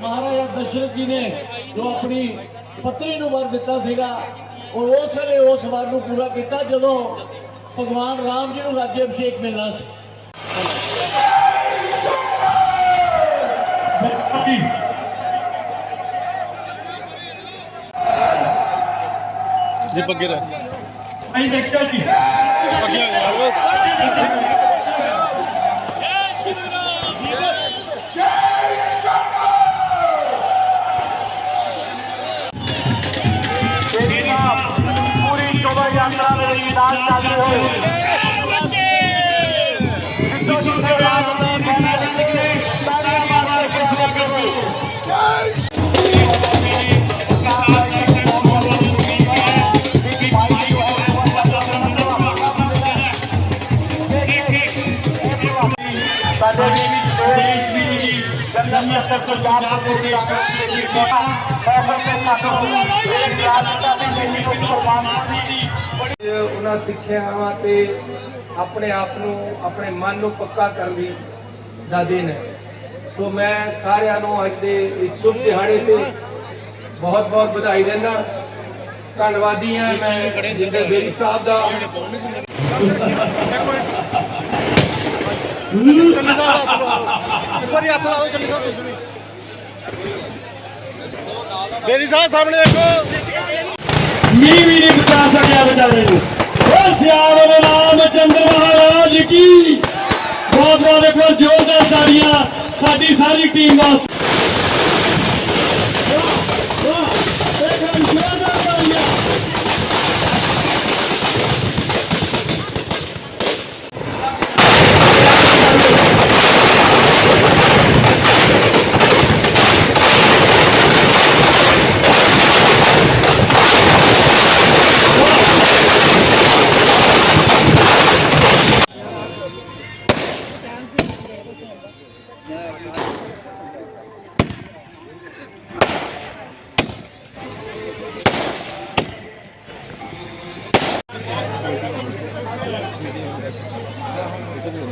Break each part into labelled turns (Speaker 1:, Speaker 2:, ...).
Speaker 1: ਮਹਾਰਾਜਾ ਦਸ਼ਰਥ ਜੀ ਨੇ ਜੋ ਆਪਣੀ ਪਤਨੀ ਨੂੰ ਵਰ ਦਿੱਤਾ ਸੀਗਾ, ਉਹ ਉਸ ਵੇਲੇ ਉਸ ਵਰ ਨੂੰ ਪੂਰਾ ਕੀਤਾ ਜਦੋਂ ਭਗਵਾਨ ਰਾਮ ਜੀ ਨੂੰ ਰਾਜੇ ਅਭਿਸ਼ੇਕ ਮਿਲਣਾ ਸੀ।
Speaker 2: ਜੀ, ਪੱਗੇ ਰਹਿ।
Speaker 1: ਅਸੀਂ ਦੇਖਿਆ ਜੀ
Speaker 2: ਅੱਗੇ ਆ ਜਾਓ।
Speaker 3: ਤੇਰੀ ਨਾਮ ਪੂਰੀ ਸ਼ੋਭਾ ਸਾਡੇ ਦੇਸ਼ ਵਿੱਚ ਜੀ ਜਨਰਲ ਸਤਰ ਤੋਂ ਜਾਣ ਦੇ ਦੇਸ਼ ਵਿੱਚ ਦੀ ਕੋਟਾ ਫੈਸਲ ਤੇ ਸਾਥੋਂ ਇੱਕ ਰਾਜਤਾ ਦੀ ਦੇਵੀ ਨੂੰ ਕੁਰਬਾਨ ਦੀ
Speaker 4: ਉਹਨਾਂ ਸਿੱਖਿਆਵਾਂ ਤੇ ਆਪਣੇ ਆਪ ਨੂੰ, ਆਪਣੇ ਮਨ ਨੂੰ ਪੱਕਾ ਕਰਨ ਦੀ ਦਾ ਦਿਨ ਹੈ। ਸੋ ਮੈਂ ਸਾਰਿਆਂ ਨੂੰ ਅੱਜ ਦੇ ਇਸ ਸ਼ੁਭ ਦਿਹਾੜੇ ਤੇ ਬਹੁਤ ਬਹੁਤ ਵਧਾਈ ਦਿੰਦਾ। ਧੰਨਵਾਦੀ ਹਾਂ ਮੈਂ ਜਿੰਦਰ ਬੇਰੀ ਸਾਹਿਬ ਦਾ।
Speaker 2: ਇੱਕ ਵਾਰੀ ਹੱਥ ਲਾਓ ਚੰਨੀ ਸਾਹਿਬ ਤੁਸੀਂ ਵੀ ਸਾਹਿਬ ਸਾਹਮਣੇ ਦੇਖੋ।
Speaker 1: ਮੀਂਹ ਵੀ ਨਹੀਂ ਬਚਾ ਸਕਿਆ ਵਿਚਾਰੇ ਨੂੰ। ਉਹ ਸਿਆਵਲ ਰਾਮ ਚੰਦਰ ਮਹਾਰਾਜ ਕੀ? ਬਹੁਤ ਬਹੁਤ ਦੇਖੋ ਜ਼ੋਰਦਾਰ ਤਾੜੀਆਂ ਸਾਡੀ ਸਾਰੀ ਟੀਮ ਵਾਸਤੇ।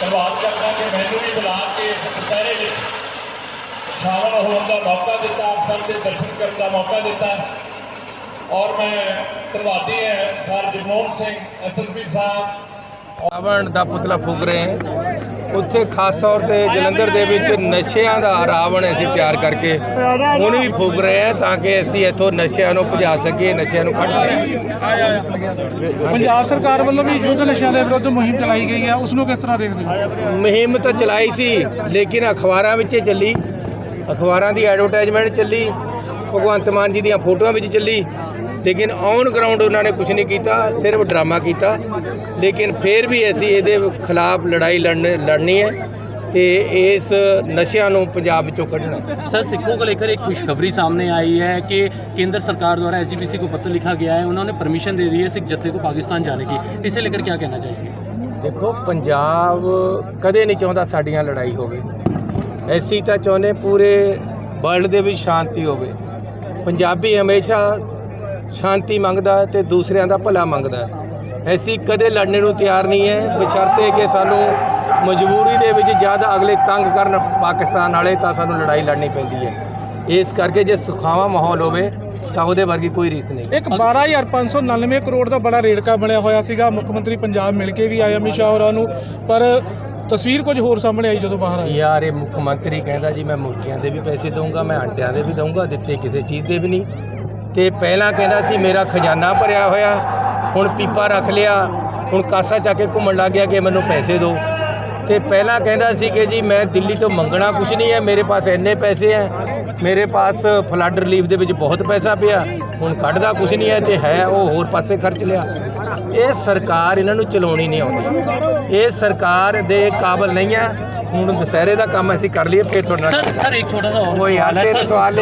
Speaker 1: ਧੰਨਵਾਦ ਕਰਦਾ ਕਿ ਮੈਨੂੰ ਵੀ ਬੁਲਾ ਕੇ ਦੁਪਹਿਰੇ ਵਿੱਚ ਸ਼ਾਮਲ ਹੋਣ ਦਾ ਮੌਕਾ ਦਿੱਤਾ ਆਪ ਸਭ ਦੇ ਦਰਸ਼ਨ ਕਰਨ ਦਾ ਮੌਕਾ ਦਿੱਤਾ। ਔਰ ਮੈਂ ਧੰਨਵਾਦੀ ਹਾਂ ਸਰ ਜਗਮੋਹਨ ਸਿੰਘ ਐਸਐਸਪੀ ਸਾਹਿਬ।
Speaker 4: ਰਾਵਣ ਦਾ ਪੁਤਲਾ ਫੂਕ ਰਹੇ ਹਾਂ। ਉੱਥੇ ਖਾਸ ਤੌਰ ਤੇ ਜਲੰਧਰ ਦੇ ਵਿੱਚ ਨਸ਼ਿਆਂ ਦਾ ਰਾਵਣ ਅਸੀਂ ਤਿਆਰ ਕਰਕੇ ਉਹਨੂੰ ਵੀ ਫੂਕ ਰਹੇ ਹਾਂ ਤਾਂ ਕਿ ਅਸੀਂ ਇੱਥੋਂ ਨਸ਼ਿਆਂ ਨੂੰ ਭਜਾ ਸਕੀਏ ਨਸ਼ਿਆਂ ਨੂੰ ਕੱਢ ਸਕੀਏ।
Speaker 5: ਪੰਜਾਬ ਸਰਕਾਰ ਵੱਲੋਂ ਵੀ ਯੁੱਧ ਨਸ਼ਿਆਂ ਦੇ ਵਿਰੁੱਧ ਮੁਹਿੰਮ ਚਲਾਈ ਗਈ ਹੈ। ਉਸ ਨੂੰ ਕਿਸ ਤਰ੍ਹਾਂ ਦੇਖਦੇ ਹੋ?
Speaker 4: ਮੁਹਿੰਮ ਤਾਂ ਚਲਾਈ ਸੀ ਲੇਕਿਨ ਅਖਬਾਰਾਂ ਵਿੱਚ ਚੱਲੀ। ਅਖਬਾਰਾਂ ਦੀ ਐਡਵਰਟਾਈਜ਼ਮੈਂਟ ਚੱਲੀ ਭਗਵੰਤ ਮਾਨ ਜੀ ਦੀਆਂ ਫੋਟੋਆਂ ਵਿੱਚ ਚੱਲੀ। ਲੇਕਿਨ ਔਨ ਗਰਾਊਂਡ ਉਹਨਾਂ ਨੇ ਕੁਝ ਨਹੀਂ ਕੀਤਾ ਸਿਰਫ ਡਰਾਮਾ ਕੀਤਾ ਲੇਕਿਨ ਫਿਰ ਵੀ ਅਸੀਂ ਇਹਦੇ ਖਿਲਾਫ ਲੜਾਈ ਲੜਨ ਲੜਨੀ ਹੈ ਤੇ ਇਸ नशिया ਨੂੰ ਪੰਜਾਬ ਵਿੱਚੋਂ ਕੱਢਣਾ ਹੈ।
Speaker 6: सर सिखों को लेकर एक खुशखबरी सामने आई है कि केंद्र सरकार द्वारा एस को पत्र लिखा गया है उन्होंने परमिशन दे दी है सिख जत्थे को पाकिस्तान जाने की इसे लेकर क्या कहना चाहिए
Speaker 4: ਦੇਖੋ ਪੰਜਾਬ ਕਦੇ ਨਹੀਂ ਚਾਹੁੰਦਾ ਸਾਡੀਆਂ ਲੜਾਈ ਹੋਵੇ ਐਸੀ ਤਾਂ ਚਾਹੁੰਦੇ ਪੂਰੇ ਵਰਲਡ ਦੇ ਵਿੱਚ ਸ਼ਾਂਤੀ ਹੋਵੇ ਪੰਜਾਬੀ ਹਮੇਸ਼ਾ ਸ਼ਾਂਤੀ ਮੰਗਦਾ ਹੈ ਤੇ ਦੂਸਰਿਆਂ ਦਾ ਭਲਾ ਮੰਗਦਾ ਹੈ। ਐਸੀ ਕਦੇ ਲੜਨੇ ਨੂੰ ਤਿਆਰ ਨਹੀਂ ਹੈ। ਬਸ਼ਰਤੇ ਕਿ ਸਾਨੂੰ ਮਜਬੂਰੀ ਦੇ ਵਿੱਚ ਜਦ ਅਗਲੇ ਤੰਗ ਕਰਨ ਪਾਕਿਸਤਾਨ ਵਾਲੇ ਤਾਂ ਸਾਨੂੰ ਲੜਾਈ ਲੜਨੀ ਪੈਂਦੀ ਹੈ। ਇਸ ਕਰਕੇ ਜੇ ਸੁਖਾਵਾਂ ਮਾਹੌਲ ਹੋਵੇ ਤਾਂ ਉਹਦੇ ਵਰਗੀ ਕੋਈ ਰੀਸ ਨਹੀਂ।
Speaker 5: ਇੱਕ 12599 ਕਰੋੜ ਦਾ ਬੜਾ ਰੇੜਕਾ ਬਣਿਆ ਹੋਇਆ ਸੀਗਾ। ਮੁੱਖ ਮੰਤਰੀ ਪੰਜਾਬ ਮਿਲ ਕੇ ਵੀ ਆਏ ਅਮਿਤ ਸ਼ਾਹ ਹੋਰਾਂ ਨੂੰ। ਪਰ ਤਸਵੀਰ ਕੁਝ ਹੋਰ ਸਾਹਮਣੇ ਆਈ ਜਦੋਂ ਬਾਹਰ ਆਏ।
Speaker 4: ਯਾਰ ਇਹ ਮੁੱਖ ਮੰਤਰੀ ਕਹਿੰਦਾ ਜੀ ਮੈਂ ਮੁਰਗੀਆਂ ਦੇ ਵੀ ਪੈਸੇ ਦਊਂਗਾ ਮੈਂ ਅੰਡਿਆਂ ਦੇ ਵੀ ਦਊਂਗਾ ਦਿੱਤੇ ਕਿਸੇ ਚੀਜ਼ ਦੇ ਵੀ ਨਹੀਂ। ਤੇ ਪਹਿਲਾਂ ਕਹਿੰਦਾ ਸੀ ਮੇਰਾ ਖਜ਼ਾਨਾ ਭਰਿਆ ਹੋਇਆ ਹੁਣ ਪੀਪਾ ਰੱਖ ਲਿਆ ਹੁਣ ਕਾਸਾ ਚਾ ਕੇ ਘੁੰਮਣ ਲੱਗ ਗਿਆ ਕਿ ਮੈਨੂੰ ਪੈਸੇ ਦਿਓ। ਤੇ ਪਹਿਲਾਂ ਕਹਿੰਦਾ ਸੀ ਕਿ ਜੀ ਮੈਂ ਦਿੱਲੀ ਤੋਂ ਮੰਗਣਾ ਕੁਝ ਨਹੀਂ ਹੈ ਮੇਰੇ ਪਾਸ ਇੰਨੇ ਪੈਸੇ ਹੈ ਮੇਰੇ ਪਾਸ ਫਲੱਡ ਰਿਲੀਫ ਦੇ ਵਿੱਚ ਬਹੁਤ ਪੈਸਾ ਪਿਆ ਹੁਣ ਕੱਢਦਾ ਕੁਝ ਨਹੀਂ ਹੈ ਤੇ ਹੈ ਉਹ ਹੋਰ ਪਾਸੇ ਖਰਚ ਲਿਆ। ਇਹ ਸਰਕਾਰ ਇਹਨਾਂ ਨੂੰ ਚਲਾਉਣੀ ਨਹੀਂ ਆਉਂਦੀ। ਇਹ ਸਰਕਾਰ ਦੇ ਕਾਬਲ ਨਹੀਂ ਹੈ ਹੁਣ ਦੁਸਹਿਰੇ ਦਾ ਕੰਮ ਅਸੀਂ ਕਰ ਲਈਏ ਫਿਰ ਤੁਹਾਡੇ ਨਾਲ
Speaker 6: ਸਰ
Speaker 4: ਸਰ
Speaker 6: ਇੱਕ ਛੋਟਾ
Speaker 4: ਜਿਹਾ ਹੋਰ
Speaker 6: ਸਵਾਲ
Speaker 4: ਹੈ ਸਰ।
Speaker 6: ਸਵਾਲ